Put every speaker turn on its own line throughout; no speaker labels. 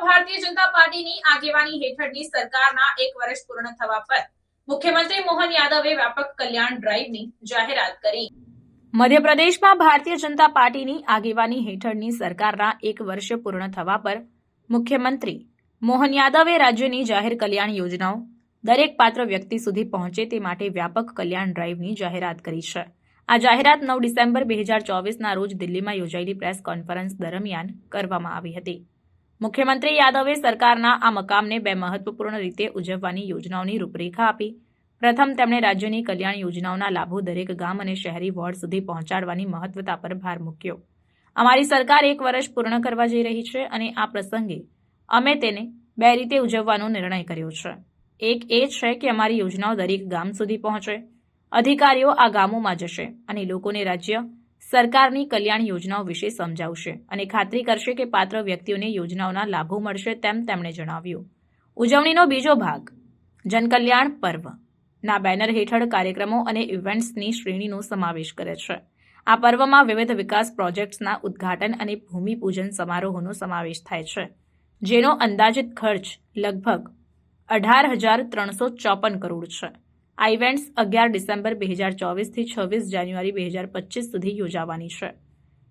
ભારતીય જનતા પાર્ટીની આગેવાની હેઠળની સરકારના એક વર્ષ પૂર્ણ થવા પર મુખ્યમંત્રી મોહન યાદવે વ્યાપક કલ્યાણ ડ્રાઈવની જાહેરાત કરી. મધ્યપ્રદેશમાં ભારતીય જનતા પાર્ટીની આગેવાની હેઠળની સરકારના એક વર્ષ પૂર્ણ થવા પર મુખ્યમંત્રી મોહન યાદવે રાજ્યની જાહેર કલ્યાણ યોજનાઓ દરેક પાત્ર વ્યક્તિ સુધી પહોંચે તે માટે વ્યાપક કલ્યાણ ડ્રાઈવની જાહેરાત કરી છે. આ જાહેરાત નવ ડિસેમ્બર બે હજાર ચોવીસના રોજ દિલ્હીમાં યોજાયેલી પ્રેસ કોન્ફરન્સ દરમિયાન કરવામાં આવી હતી. મુખ્યમંત્રી યાદવે સરકારના આ મકામને બે મહત્વપૂર્ણ રીતે ઉજવવાની યોજનાઓની રૂપરેખા આપી. પ્રથમ, તેમણે રાજ્યની કલ્યાણ યોજનાઓના લાભો દરેક ગામ અને શહેરી વોર્ડ સુધી પહોંચાડવાની મહત્વતા પર ભાર મૂક્યો. અમારી સરકાર એક વર્ષ પૂર્ણ કરવા જઈ રહી છે અને આ પ્રસંગે અમે તેને બે રીતે ઉજવવાનો નિર્ણય કર્યો છે. એક એ છે કે અમારી યોજનાઓ દરેક ગામ સુધી પહોંચે. અધિકારીઓ આ ગામોમાં જશે અને લોકોને રાજ્ય સરકારની કલ્યાણ યોજનાઓ વિશે સમજાવશે અને ખાતરી કરશે કે પાત્ર વ્યક્તિઓને યોજનાઓના લાભો મળશે તેમ તેમણે જણાવ્યું. ઉજવણીનો બીજો ભાગ, જનકલ્યાણ પર્વ. ના બેનર હેઠળ કાર્યક્રમો અને ઇવેન્ટ્સની શ્રેણીનો સમાવેશ કરે છે. આ પર્વમાં વિવિધ વિકાસ પ્રોજેક્ટ્સના ઉદ્ઘાટન અને ભૂમિપૂજન સમારોહનો સમાવેશ થાય છે, જેનો અંદાજિત ખર્ચ લગભગ અઢાર હજાર ત્રણસો ચોપન કરોડ છે. આ ઇવેન્ટ્સ અગિયાર ડિસેમ્બર બે હજાર ચોવીસથી છવ્વીસ જાન્યુઆરી બે હજાર પચીસ સુધી યોજાવાની છે.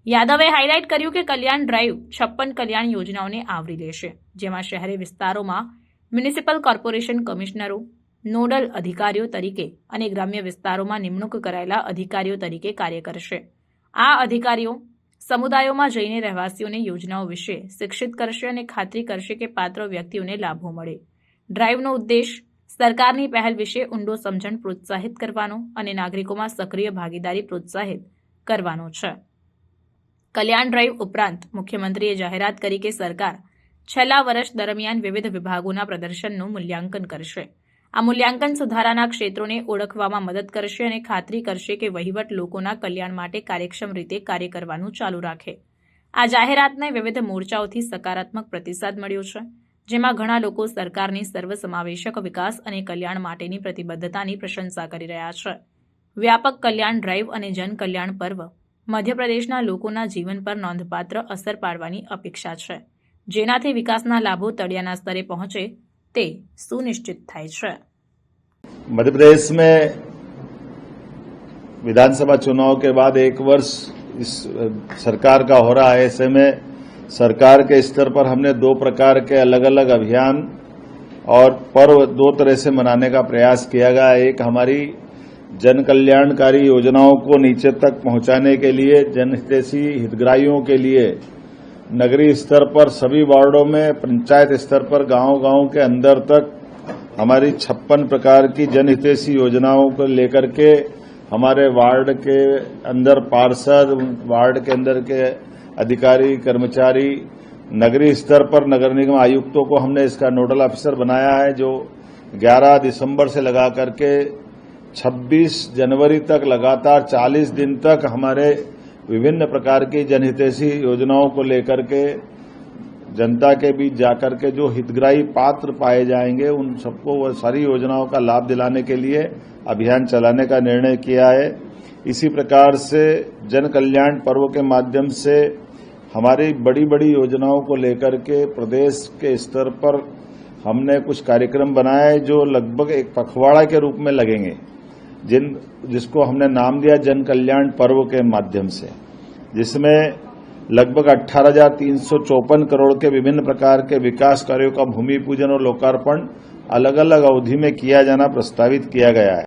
યાદવે હાઇલાઇટ કર્યું કે કલ્યાણ ડ્રાઈવ છપ્પન કલ્યાણ યોજનાઓને આવરી લેશે, જેમાં શહેરી વિસ્તારોમાં મ્યુનિસિપલ કોર્પોરેશન કમિશનરો, નોડલ અધિકારીઓ તરીકે અને ગ્રામ્ય વિસ્તારોમાં નિમણૂક કરાયેલા અધિકારીઓ તરીકે કાર્ય કરશે. આ અધિકારીઓ સમુદાયોમાં જઈને રહેવાસીઓને યોજનાઓ વિશે શિક્ષિત કરશે અને ખાતરી કરશે કે પાત્ર વ્યક્તિઓને લાભો મળે. ડ્રાઈવનો ઉદ્દેશ સરકારની પહેલ વિશે ઊંડો સમજણ પ્રોત્સાહિત કરવાનો અને નાગરિકોમાં સક્રિય ભાગીદારી પ્રોત્સાહિત કરવાનો છે. કલ્યાણ ડ્રાઈવ ઉપરાંત મુખ્યમંત્રીએ જાહેરાત કરી કે સરકાર છેલ્લા વર્ષ દરમિયાન વિવિધ વિભાગોના પ્રદર્શનનું મૂલ્યાંકન કરશે. આ મૂલ્યાંકન સુધારાના ક્ષેત્રોને ઓળખવામાં મદદ કરશે અને ખાતરી કરશે કે વહીવટ લોકોના કલ્યાણ માટે કાર્યક્ષમ રીતે કાર્ય કરવાનું ચાલુ રાખે. આ જાહેરાતને વિવિધ મોરચાઓથી સકારાત્મક પ્રતિસાદ મળ્યો છે. જેમાં ઘણા લોકો સરકારની સર્વસમાવેશક વિકાસ અને કલ્યાણ માટેની પ્રતિબદ્ધતાની પ્રશંસા કરી રહ્યા છે વ્યાપક કલ્યાણ ડ્રાઈવ અને જન કલ્યાણ પર્વ મધ્યપ્રદેશના લોકોના જીવન પર નોંધપાત્ર અસર પાડવાની અપેક્ષા છે જેનાથી વિકાસના લાભો તળિયાના સ્તરે પહોંચે તે સુનિશ્ચિત થાય છે
मध्य प्रदेश में विधानसभा चुनाव के बाद एक वर्ष इस अ, सरकार का हो रहा है ऐसे में सरकार के स्तर पर हमने दो प्रकार के अलग अलग अभियान और पर्व दो तरह से मनाने का प्रयास किया गया एक हमारी जन कल्याणकारी योजनाओं को नीचे तक पहुँचाने के लिए, जनहितैषी हितग्राहियों के लिए। नगरीय स्तर पर सभी वार्डों में, पंचायत स्तर पर गाँव गाँव के अंदर तक हमारी छप्पन प्रकार की जनहितैषी योजनाओं को लेकर के हमारे वार्ड के अंदर पार्षद, वार्ड के अंदर के अधिकारी, कर्मचारी, नगरीय स्तर पर नगर निगम आयुक्तों को हमने इसका नोडल ऑफिसर बनाया है, जो 11 दिसंबर से लगा करके 26 जनवरी तक लगातार 40 दिन तक हमारे विभिन्न प्रकार की जनहितैषी योजनाओं को लेकर के, जनता के बीच जाकर के जो हितग्राही पात्र पाए जाएँगे, उन सबको वह सारी योजनाओं का लाभ दिलाने के लिए अभियान चलाने का निर्णय किया है। इसी प्रकार से जन कल्याण पर्व के माध्यम से हमारी बड़ी बड़ी योजनाओं को लेकर के प्रदेश के स्तर पर हमने कुछ कार्यक्रम बनाए जो लगभग एक पखवाड़ा के रूप में लगेंगे, जिन, जिसको हमने नाम दिया जन कल्याण पर्व के माध्यम से, जिसमें लगभग अठारह करोड़ के विभिन्न प्रकार के विकास कार्यों का भूमि पूजन और लोकार्पण अलग अलग अवधि में किया जाना प्रस्तावित किया गया है।